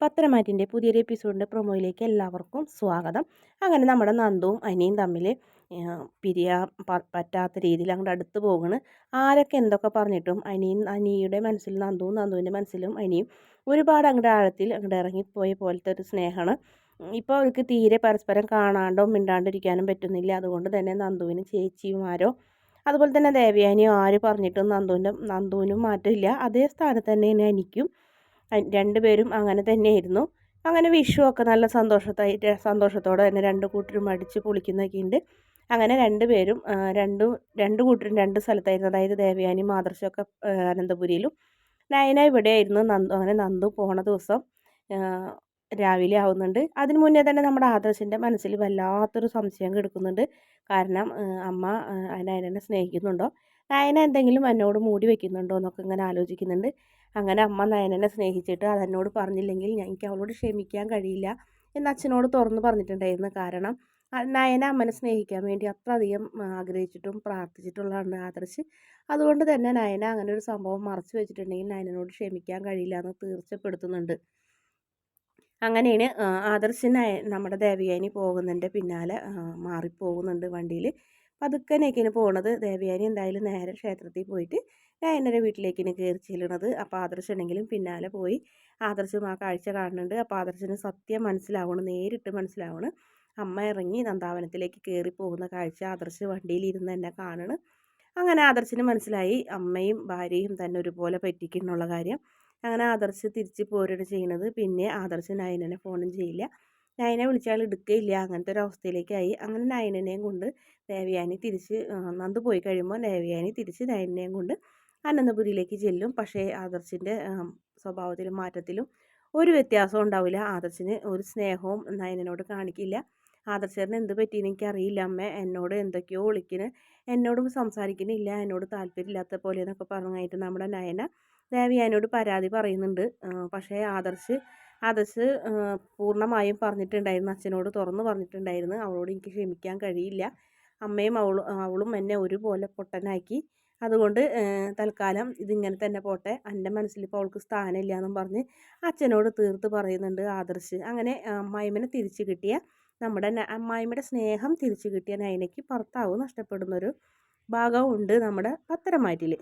പത്തരമാറ്റിന്റെ പുതിയൊരു എപ്പിസോഡിന്റെ പ്രൊമോയിലേക്ക് എല്ലാവർക്കും സ്വാഗതം. അങ്ങനെ നമ്മുടെ നന്ദുവും അനിയും തമ്മിൽ പിരിയാ പറ്റാത്ത രീതിയിൽ അങ്ങോട്ട് അടുത്ത് പോകണ്. ആരൊക്കെ എന്തൊക്കെ പറഞ്ഞിട്ടും അനിയും അനിയുടെ മനസ്സിൽ നന്ദുവും നന്ദുവിന്റെ മനസ്സിലും അനിയും ഒരുപാട് അങ്ങോട്ട് ആഴത്തിൽ അങ്ങോട്ട് ഇറങ്ങിപ്പോയ പോലത്തെ ഒരു സ്നേഹമാണ്. ഇപ്പോൾ അവർക്ക് തീരെ പരസ്പരം കാണാണ്ടോ മിണ്ടാണ്ടിരിക്കാനും പറ്റുന്നില്ല. അതുകൊണ്ട് തന്നെ നന്ദുവിന് ചേച്ചിയുമാരോ അതുപോലെ തന്നെ ദേവയാനിയോ ആര് പറഞ്ഞിട്ടും നന്ദുവിന്റെ നന്ദുവിനും മാറ്റമില്ല. അതേ സ്ഥാനത്ത് തന്നെ എനിക്കും രണ്ടുപേരും അങ്ങനെ തന്നെയായിരുന്നു. അങ്ങനെ വിഷുവൊക്കെ നല്ല സന്തോഷത്തായിട്ട് സന്തോഷത്തോടെ തന്നെ രണ്ട് കൂട്ടരും അടിച്ച് പൊളിക്കുന്നൊക്കെ ഉണ്ട് അങ്ങനെ രണ്ട് പേരും രണ്ട് രണ്ട് കൂട്ടരും രണ്ട് സ്ഥലത്തായിരുന്നു. അതായത് ദേവയാനി മാതൃശൊക്കെ അനന്തപുരിയിലും. നയന ഇവിടെയായിരുന്നു നന്ദു അങ്ങനെ നന്ദു പോണ ദിവസം രാവിലെ ആവുന്നുണ്ട്. അതിന് മുന്നേ തന്നെ നമ്മുടെ ആദർശിന്റെ മനസ്സിൽ വല്ലാത്തൊരു സംശയം കിടക്കുന്നുണ്ട്. കാരണം അമ്മ അതിനെ സ്നേഹിക്കുന്നുണ്ടോ? നയന എന്തെങ്കിലും എന്നോട് മൂടി വെക്കുന്നുണ്ടോ എന്നൊക്കെ ഇങ്ങനെ ആലോചിക്കുന്നുണ്ട്. അങ്ങനെ അമ്മ നയനനെ സ്നേഹിച്ചിട്ട് അതെന്നോട് പറഞ്ഞില്ലെങ്കിൽ എനിക്ക് അവളോട് ക്ഷമിക്കാൻ കഴിയില്ല എന്ന് അച്ഛനോട് തുറന്ന് പറഞ്ഞിട്ടുണ്ടായിരുന്നു. കാരണം നയന അമ്മനെ സ്നേഹിക്കാൻ വേണ്ടി അത്രയധികം ആഗ്രഹിച്ചിട്ടും പ്രാർത്ഥിച്ചിട്ടുള്ളതാണ് ആദർശ്. അതുകൊണ്ട് തന്നെ നയന അങ്ങനെ ഒരു സംഭവം മറച്ചു വെച്ചിട്ടുണ്ടെങ്കിൽ നയനോട് ക്ഷമിക്കാൻ കഴിയില്ല എന്ന് തീർച്ചപ്പെടുത്തുന്നുണ്ട്. അങ്ങനെയാണ് ആദർശിന് നമ്മുടെ ദേവയാനി പോകുന്നതിന്റെ പിന്നാലെ മാറിപ്പോകുന്നുണ്ട് വണ്ടിയിൽ. പതുക്കനെയൊക്കെയാണ് പോണത്. ദേവയാനി എന്തായാലും നേരെ ക്ഷേത്രത്തിൽ പോയിട്ട് നയനയുടെ വീട്ടിലേക്കിനെ കയറി ചെല്ലണത്. അപ്പോൾ ആദർശുണ്ടെങ്കിലും പിന്നാലെ പോയി ആദർശം ആ കാഴ്ച കാണുന്നുണ്ട്. അപ്പോൾ ആദർശന് സത്യം മനസ്സിലാവണം നേരിട്ട് മനസ്സിലാവണം. അമ്മ ഇറങ്ങി നന്ദാവനത്തിലേക്ക് കയറി പോകുന്ന കാഴ്ച ആദർശ് വണ്ടിയിൽ ഇരുന്ന് തന്നെ കാണണം. അങ്ങനെ ആദർശിന് മനസ്സിലായി അമ്മയും ഭാര്യയും തന്നെ ഒരുപോലെ പറ്റിക്കുന്നുള്ള കാര്യം. അങ്ങനെ ആദർശ് തിരിച്ച് പോരുകയാണ് ചെയ്യുന്നത്. പിന്നെ ആദർശ് നയനനെ ഫോണും ചെയ്യില്ല. നയനെ വിളിച്ചാൽ എടുക്കുകയില്ല അങ്ങനത്തെ ഒരു അവസ്ഥയിലേക്കായി. അങ്ങനെ നയനെയും കൊണ്ട് ദേവയാനി തിരിച്ച് നന്ദ് പോയി കഴിയുമ്പോൾ ദേവയാനി തിരിച്ച് നയനെയും കൊണ്ട് അനന്തപുരിയിലേക്ക് ചെല്ലും. പക്ഷേ ആദർശിന്റെ സ്വഭാവത്തിലും മാറ്റത്തിലും ഒരു വ്യത്യാസവും ഉണ്ടാവില്ല. ആദർശിന് ഒരു സ്നേഹവും നയനോട് കാണിക്കില്ല. ആദർശന് എന്ത് പറ്റിയെന്ന് എനിക്കറിയില്ല. അമ്മ എന്നോട് എന്തൊക്കെയോ വിളിക്കുന്നു എന്നോട് സംസാരിക്കുന്നില്ല എന്നോട് താല്പര്യമില്ലാത്ത പോലെ എന്നൊക്കെ പറഞ്ഞായിട്ട് നമ്മുടെ നയന ദേവിയാനോട് പരാതി പറയുന്നുണ്ട്. പക്ഷേ ആദർശ് ആദർശ് പൂർണമായും പറഞ്ഞിട്ടുണ്ടായിരുന്നു. അച്ഛനോട് തുറന്നു പറഞ്ഞിട്ടുണ്ടായിരുന്നു. അവളോട് എനിക്ക് ക്ഷമിക്കാൻ കഴിയില്ല. അമ്മയും അവളും അവളും എന്നെ ഒരുപോലെ പൊട്ടനാക്കി. അതുകൊണ്ട് തൽക്കാലം ഇതിങ്ങനെ തന്നെ പോട്ടെ. എന്റെ മനസ്സിൽ ഇപ്പോൾ അവൾക്ക് സ്ഥാനമില്ല എന്നും പറഞ്ഞ് അച്ഛനോട് തീർത്ത് പറയുന്നുണ്ട് ആദർശ്. അങ്ങനെ അമ്മായിമ്മനെ തിരിച്ചു കിട്ടിയ നമ്മുടെ അമ്മായിമ്മയുടെ സ്നേഹം തിരിച്ചു കിട്ടിയ നയനയ്ക്ക് ഭർത്താവ് നഷ്ടപ്പെടുന്നൊരു ഭാഗവും ഉണ്ട് നമ്മുടെ പത്തരമാറ്റിൽ